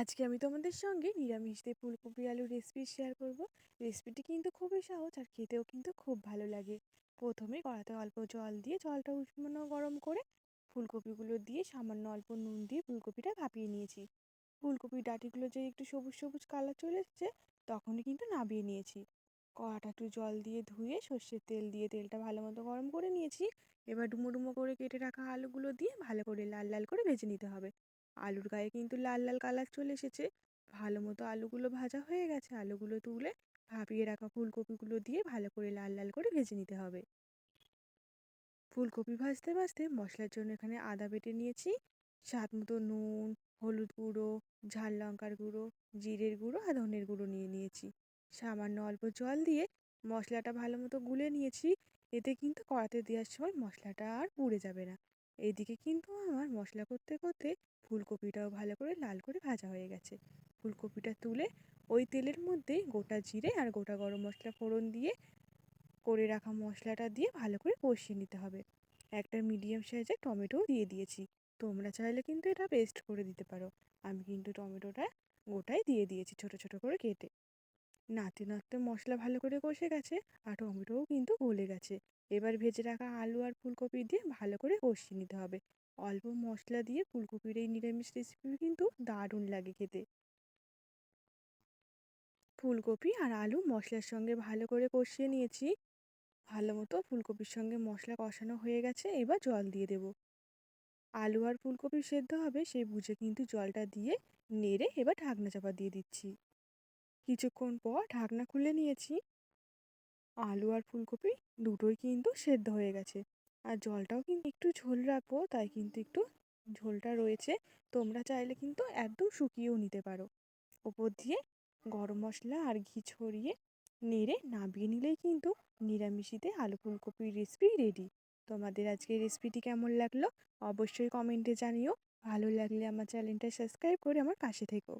আজকে আমি তোমাদের সঙ্গে নিরামিষ দিয়ে ফুলকপি আলুর রেসিপি শেয়ার করব। রেসিপিটি কিন্তু খুবই সহজ আর খেতেও কিন্তু খুব ভালো লাগে। প্রথমে কড়াতে অল্প জল দিয়ে জলটা উষ্ণ গরম করে ফুলকপিগুলো দিয়ে সামান্য অল্প নুন দিয়ে ফুলকপিটা ভাপিয়ে নিয়েছি। ফুলকপির ডাঁটিগুলো যে একটু সবুজ সবুজ কালার চলে এসছে, তখনই কিন্তু নাবিয়ে নিয়েছি। কড়াটা একটু জল দিয়ে ধুয়ে সর্ষের তেল দিয়ে তেলটা ভালো মতো গরম করে নিয়েছি। এবার ডুমো ডুমো করে কেটে রাখা আলুগুলো দিয়ে ভালো করে লাল লাল করে ভেজে নিতে হবে। আলুর গায়ে কিন্তু লাল লাল কালার চলে এসেছে। ভালো মতো আলুগুলো ভাজা হয়ে গেছে। আলুগুলো তুলে ভাপিয়ে রাখা ফুলকপিগুলো দিয়ে ভালো করে লাল লাল করে ভেজে নিতে হবে। ফুলকপি ভাজতে ভাজতে মশলার জন্য এখানে আদা বেটে নিয়েছি। স্বাদ মতো নুন, হলুদ গুঁড়ো, ঝাল লঙ্কার গুঁড়ো, জিরের গুঁড়ো আর ধনের গুঁড়ো নিয়ে নিয়েছি। সামান্য অল্প জল দিয়ে মশলাটা ভালো মতো গুলে নিয়েছি। এতে কিন্তু কড়াতে দেওয়ার সময় মশলাটা আর পুড়ে যাবে না। এইদিকে কিন্তু আমার মশলা করতে করতে ফুলকপিটাও ভালো করে লাল করে ভাজা হয়ে গেছে। ফুলকপিটা তুলে ওই তেলের মধ্যেই গোটা জিরে আর গোটা গরম মশলা ফোড়ন দিয়ে করে রাখা মশলাটা দিয়ে ভালো করে কষিয়ে নিতে হবে। একটা মিডিয়াম সাইজের টমেটোও দিয়ে দিয়েছি। তোমরা চাইলে কিন্তু এটা পেস্ট করে দিতে পারো। আমি কিন্তু টমেটোটা গোটাই দিয়ে দিয়েছি ছোট ছোট করে কেটে। নাড়তে নাড়তে মশলা ভালো করে কষে গেছে আর টমেটোও কিন্তু গলে গেছে। এবার ভেজে রাখা আলু আর ফুলকপি দিয়ে ভালো করে কষিয়ে নিতে হবে। অল্প মশলা দিয়ে ফুলকপির এই নিরামিষ রেসিপি কিন্তু দারুণ লাগে খেতে। ফুলকপি আর আলু মশলার সঙ্গে ভালো করে কষিয়ে নিয়েছি। ভালো মতো ফুলকপির সঙ্গে মশলা কষানো হয়ে গেছে, এবার জল দিয়ে দেব। আলু আর ফুলকপি সেদ্ধ হবে, সেই বুঝে কিন্তু জলটা দিয়ে নেড়ে এবার ঢাকনা চাপা দিয়ে দিচ্ছি। কিছুক্ষণ পর ঢাকনা খুলে নিয়েছি। আলু আর ফুলকপি দুটোই কিন্তু সেদ্ধ হয়ে গেছে। আর জলটাও কিন্তু একটু ঝোল রাখব, তাই কিন্তু একটু ঝোলটা রয়েছে। তোমরা চাইলে কিন্তু একদম শুকিয়েও নিতে পারো। ওপর দিয়ে গরম মশলা আর ঘি ছড়িয়ে নেড়ে নাবিয়ে নিলেই কিন্তু নিরামিষিতে আলু ফুলকপির রেসিপি রেডি তোমাদের আজকে রেসিপিটি কেমন লাগল? অবশ্যই কমেন্টে জানিও। ভালো লাগলে আমার চ্যানেলটা সাবস্ক্রাইব করে আমার পাশে থেকো।